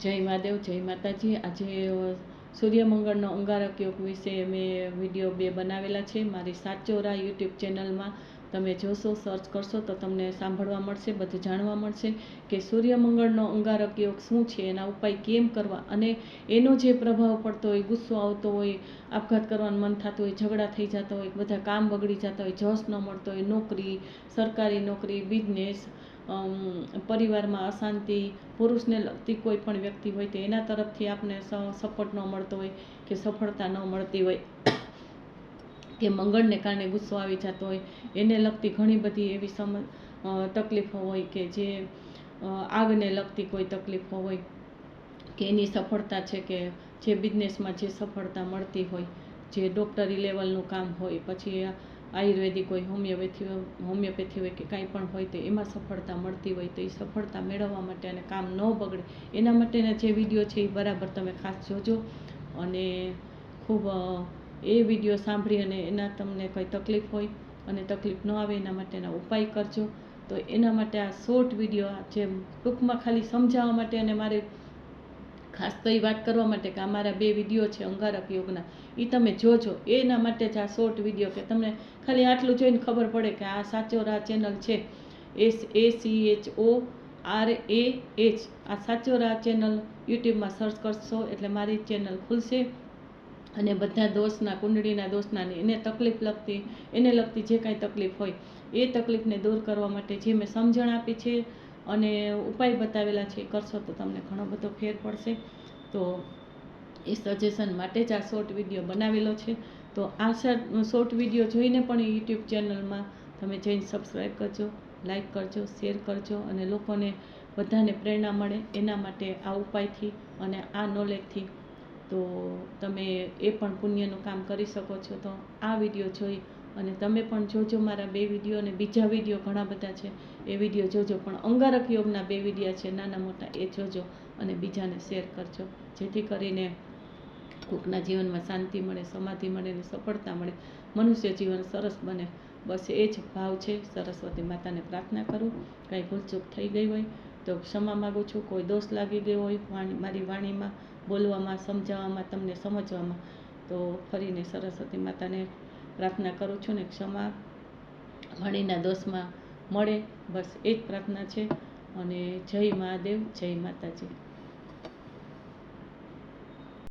જય મહાદેવ, જય માતાજી. આજે સૂર્યમંગળનો અંગારક યોગ વિશે મેં વીડિયો બે બનાવેલા છે. મારી સાચોરા યુટ્યુબ ચેનલમાં તમે જોશો, સર્ચ કરશો તો તમને સાંભળવા મળશે, બધું જાણવા મળશે કે સૂર્યમંગળનો અંગારક યોગ શું છે, એના ઉપાય કેમ કરવા અને એનો જે પ્રભાવ પડતો હોય, ગુસ્સો આવતો હોય, આપઘાત કરવાનું મન થતું હોય, ઝઘડા થઈ જતા હોય, બધા કામ બગડી જતા હોય, જસ ન મળતો હોય, નોકરી, સરકારી નોકરી, બિઝનેસ પરિવારમાં અશાંતિ, પુરુષને લગતી કોઈ પણ વ્યક્તિ હોય તો એના તરફથી આપને સપોર્ટ ન મળતો હોય કે સફળતા ન મળતી હોય કે મંગળને કારણે ગુસ્સો આવી જતો હોય, એને લગતી ઘણી બધી એવી સમ તકલીફો હોય કે જે આગને લગતી કોઈ તકલીફો હોય કે એની સફળતા છે કે જે બિઝનેસમાં જે સફળતા મળતી હોય, જે ડૉક્ટરી લેવલનું કામ હોય, પછી આયુર્વેદિક હોય, હોમિયોપેથી હોમિયોપેથી હોય કે કાંઈ પણ હોય તો એમાં સફળતા મળતી હોય તો એ સફળતા મેળવવા માટે અને કામ ન બગડે. એના માટેના જે વીડિયો છે એ બરાબર તમે ખાસ જોજો. અને ખૂબ એ વીડિયો સાંભળી અને એના તમને કંઈ તકલીફ હોય અને તકલીફ ન આવે એના માટેના ઉપાય કરજો. તો એના માટે આ શોર્ટ વીડિયો જે ટૂંકમાં ખાલી સમજાવવા માટે અને મારે ખાસ તો એ વાત કરવા માટે કે અમારા બે વીડિયો છે અંગારક યોગના. એ તમે જોજો. એના માટે જ આ શોર્ટ વીડિયો કે તમને ખાલી આટલું જોઈને ખબર પડે કે આ સાચો રા ચેનલ છે. S A C H O R A H આ સાચો રા ચેનલ યુટ્યુબમાં સર્ચ કરશો એટલે મારી ચેનલ ખુલશે. અને બધા દોષના કુંડળીના દોષના એને તકલીફ લગતી, એને લગતી જે કાંઈ તકલીફ હોય, એ તકલીફને દૂર કરવા માટે જે મેં સમજણ આપી છે અને ઉપાય બતાવેલા છે, કરશો તો તમને ઘણો બધો ફેર પડશે. તો એ સજેશન માટે જ આ શોર્ટ વીડિયો બનાવેલો છે. તો આ શોર્ટ વીડિયો જોઈને પણ યુટ્યુબ ચેનલમાં તમે જઈને સબસ્ક્રાઈબ કરજો લાઈક કરજો શેર કરજો અને લોકોને બધાને પ્રેરણા મળે એના માટે આ ઉપાયથી અને આ નોલેજથી તો તમે એ પણ પુણ્યનું કામ કરી શકો છો. તો આ વીડિયો જોઈ અને તમે પણ જોજો મારા બે વીડિયો અને બીજા વીડિયો ઘણા બધા છે. એ વીડિયો જોજો, પણ અંગારક યોગના બે વિડીયા છે, નાના મોટા, એ જોજો અને બીજાને શેર કરજો. જેથી કરીને કોકના જીવનમાં શાંતિ મળે, સમાધિ મળે અને સફળતા મળે. મનુષ્ય જીવન સરસ બને. બસ એ જ ભાવ છે, સરસ્વતી માતાને પ્રાર્થના કરું. કાંઈ ભૂલચૂક થઈ ગઈ હોય તો ક્ષમા માગું છું. કોઈ દોષ લાગી ગયો હોય વાણી, મારી વાણીમાં, બોલવામાં, સમજાવવામાં, તમને સમજવામાં, તો ફરીને સરસ્વતી માતાને પ્રાર્થના કરું છું ને ક્ષમા મણીના દોષમાં મળે. બસ એ જ પ્રાર્થના છે. અને જય મહાદેવ, જય માતાજી.